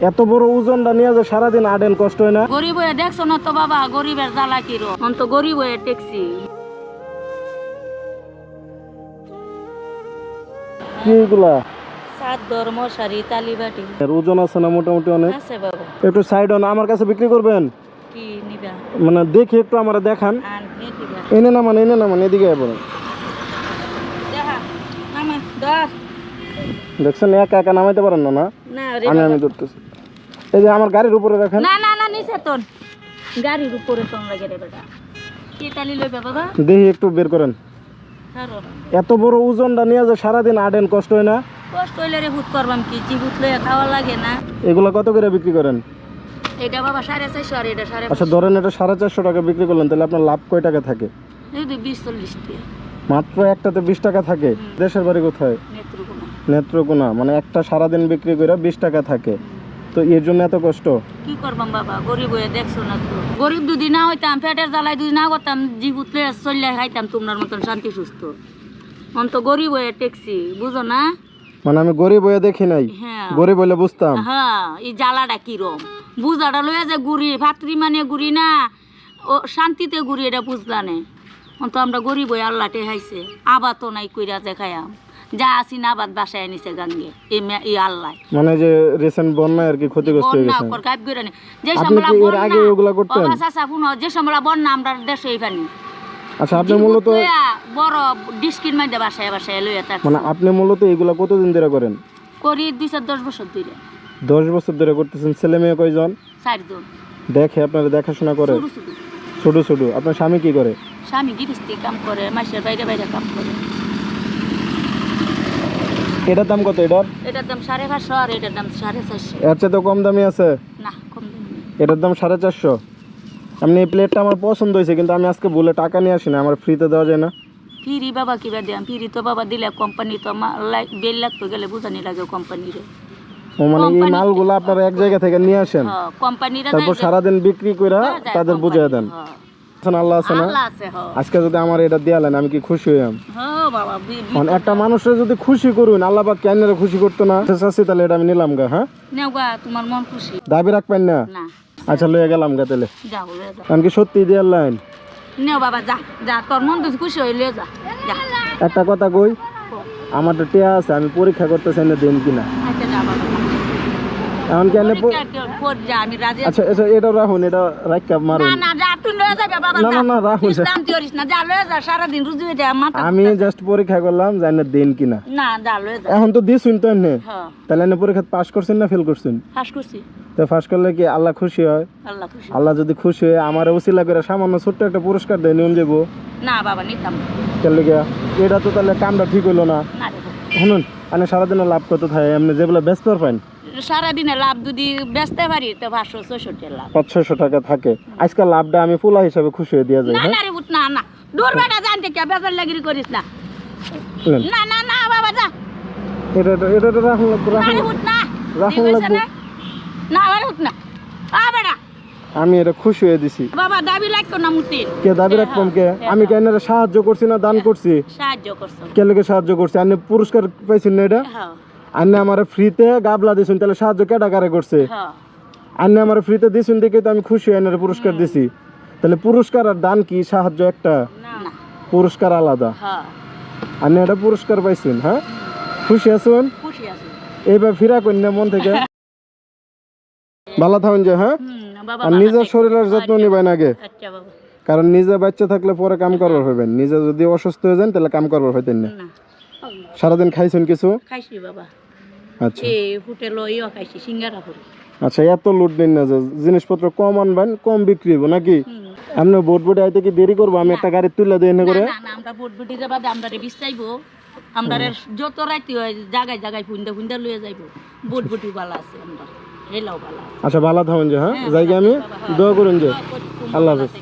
এত বড় ওজনটা নিয়ে যে সারাদিন আডেন কষ্ট হয় না? গরিব হয়ে দেখছ না তো বাবা গরিবের জ্বালা কিরো অন্ত গরিব হয়ে টেকছি কি এগুলা? চাদর মশারি তালিবাটি এর ওজন আছে না মোটামুটি অনেক? আছে বাবা। একটু সাইড অন আমার কাছে বিক্রি করবেন? কি নিবা? মানে দেখি একটু আমার দেখান। এনে না মানে এনে না মানে এদিকে বলেন দেখা মামা দর দেখছেন একা একা নামাইতে পারেন না না? না আমি আমি ধরতেছি। এই যে আমার গাড়ির উপরে রাখেন না না না নিচে তোর। গাড়ির উপরে তোর লাগে রে বেটা। কি তালি লইবে বাবা? দেখি একটু বের করেন। এত বড় ওজনটা নিয়ে যে সারাদিন আডেন কষ্ট হয় না? কষ্ট হইলে রে হুট করবাম কি? জি হুট লইয়া খাওয়া লাগে না। এগুলা কত করে বিক্রি করেন? এটা বাবা সাড়ে চারশো আর এটা সাড়ে আচ্ছা ধরেন এটা সাড়ে চারশো টাকা বিক্রি করলেন তাহলে আপনার লাভ কয় টাকা থাকে? বিশ চল্লিশ মাত্র একটাতে বিশ টাকা থাকে। দেশের বাড়ি কোথায়? নেত্রকোনা। নেত্রকোনা মানে একটা সারাদিন বিক্রি করে বিশ টাকা থাকে। তো এর জন্য এত কষ্ট? কি করবাম বাবা? গরিব হয়ে দেখছ না তো? গরিব যদি না হইতাম পেটের জ্বালায় যদি না করতাম জীবুত লইয়া চললে খাইতাম তোমার মতন শান্তি সুস্থ। অন্ত গরিব হয়ে টেকছি বুঝো না? মানে আমি গরিব হয়ে দেখি নাই? হ্যাঁ। গরিব হইলে বুঝতাম। হ্যাঁ এই জ্বালাটা কিরম? বুঝাটা লয়ে যে গুড়ি ভাতৃ মানে গুড়ি না? ও শান্তিতে গুড়ি এটা বুঝলা নে অন্ত আমরা গরিব হয়ে আল্লাহ টেহাইছে। আবার তো নাই কইরা যে খাইয়াম। যা আসি না আবাদ বাসায় আনিছে গাঙ্গে এই মে- এই আল্লাহ মানে যে রিসেন্ট বন্যায় আর কি ক্ষতিগ্রস্ত হয়ে বন্যা গেছে। কর গাইব করে নে। যে আপনি সমলা কি এর বন্যা আগে ওগুলা করতেন? বাবা চাচা শুনো যে সমলা বন্যা আমরা দেশে এই পানি আচ্ছা আপনি মূলত লইয়া বড় ডিস্কিন মাইদে বাসায় বাসায় লইয়া থাক। মানে আপনি মূলত এগুলা কতদিন ধরে করেন? করি দুই চার দশ বছর ধরে দশ বছর ধরে করতেছেন। ছেলে মেয়ে কয়জন? চারজন। দেখে আপনারা দেখাশোনা করে। ছোট ছোট ছোট ছোট আপনার স্বামী কি করে? স্বামী গৃহস্থী কাম করে মাসের বাইরে বাইরে কাম করে। এটার দাম কত এটার? এটার দাম সাড়ে পাঁচশো আর এটার দাম সাড়ে চারশো। এর চেয়ে তো কম দামি আছে। না কম দাম। এটার দাম সাড়ে চারশো। এই প্লেটটা আমার পছন্দ হয়েছে কিন্তু আমি আজকে বলে টাকা নিয়ে আসি না আমার ফ্রিতে দেওয়া যায় না। ফিরি বাবা কিবা দেন ফিরি তো বাবা দিলে কোম্পানি তো মা- লাই- বেল লাগতো গেলে বুঝানি লাগে কোম্পানিরে ও মানে এই মালগুলো আপনারা এক জায়গা থেকে নিয়ে আসেন হ্যাঁ কোম্পানিরা তারপর সারাদিন বিক্রি করে তাদের বুঝিয়ে দেন। আল্লাহ আছে না? আল্লাহ আছে হ্যাঁ আজকে যদি আমার এটা দিয়ালেন আমি কি খুশি হইয়াম? হ্যাঁ বাবা মানে একটা মানুষের যদি খুশি করুন আল্লাহ বা কেন খুশি করতো না? চাচ্ছি তাহলে এটা আমি নিলাম গা হ্যাঁ? নেও গা তোমার মন খুশি। দাবি রাখবেন না? না। আচ্ছা লইয়া গেলাম গা তাহলে। যাও লয়ে আমি কি সত্যি দিয়ার লাইন নেও বাবা যা যা তোর মন তো খুশি হইলে যা। যা। একটা কথা কই আমার তো টেয়া আছে আমি পরীক্ষা করতেছি না দিন কিনা। আচ্ছা। এখন কেন আচ্ছা আচ্ছা এটা রাখুন এটা রাখা মারুন না না যাবে না, যা না, না, রাহুল। ইসলাম করিস না যা লয়ে যা সারাদিন রুজু যায় মাথা আমি জাস্ট পরীক্ষা করলাম জানি না দিন কিনা এখন তো দিছুন তো এনে। হ্যাঁ। তাহলে এনে পরীক্ষা পাস করছেন না ফেল করছেন? ফাঁস করছি। তো পাস করলে কি আল্লাহ খুশি হয়? আল্লাহ যদি খুশি হয় আমার উসিলা করে সামান্য ছোট্ট একটা পুরস্কার দেয় নিয়ম দেবো না বাবা নিতাম। কেন এটা তো তাহলে কামটা ঠিক হইল না। শুনুন আমি সারাদিনে লাভ করতে থাকে এমনি যেগুলো ব্যস্ত পাইন। সারাদিনে লাভ যদি বেচতে পারি তো পাঁচশো ছয়ষট্টি লাভ। পাঁচ ছয়শো টাকা থাকে। আজকে লাভটা আমি পোলা হিসাবে খুশি হয়ে দিয়ে যাই না হ্যাঁ? না রে উঠ না না। দূর বেটা জানতে কে বেজার লাগিরি করিস না। না না না বাবা যা। এটা এটা- এটা এটা রাখুন না রাখুন লাগবো। না। রাখুন ঠিক না? না আরে উঠ না। আ বেটা। আমি এটা খুশি হয়ে দিছি। বাবা দাবি লাগতো না মুতির কে দাবি রাখবাম কে? আমি কেন সাহায্য করছি না দান করছি? সাহায্য করছ। কে লোকে সাহায্য করছি? আপনি পুরস্কার পাইছেন না এটা? হ্যাঁ। আপনি আমার ফ্রিতে গাবলা দিছেন তাহলে সাহায্য কেটা কারে করছে? হ্যাঁ। আপনি আমার ফ্রিতে দিছেন দেখে তো আমি খুশি হয়ে পুরস্কার দিছি। তাহলে পুরস্কার আর দান কি? সাহায্য একটা? পুরস্কার আলাদা। হ্যাঁ। আপনি এটা পুরস্কার পাইছেন হ্যাঁ? খুশি আছেন? এইবার ফিরা কন্যা মন থেকে। ভালো থাকুন যে হ্যাঁ? আর নিজের শরীরের যত্ন নিবেন আগে। আচ্ছা কারণ নিজে বাচ্চা থাকলে পরে কাম করবার হইবেন। নিজে যদি অসুস্থ হয়ে যান তাহলে কাম করবার হইতেন না। সারাদিন খাইছেন কিছু? খাইছি বাবা। আচ্ছা এই হোটেল ইয়ে খাইছি সিঙ্গারা করে আচ্ছা এত লুট দিন না যে জিনিসপত্র কম আনবেন কম বিক্রি নাকি? হুম। আপনি বোট বোটে আইতে কি দেরি করব? আমি একটা গাড়ি তুলে দিই এনে করে। না না আমরা বুট বুটি যাবা আমরা রে বিচাইবো আমরা যত রাইতে হয় জায়গায় জায়গায় ফুন্দা ফুন্দা লইয়া যাইবো। বুট বুটি বালা আছে আমরা হেলাও বালা আছে। আচ্ছা যে হ্যাঁ? হ্যাঁ, জায়গা আমি। দোয়া করুন যে। আল্লাহ হাফেজ।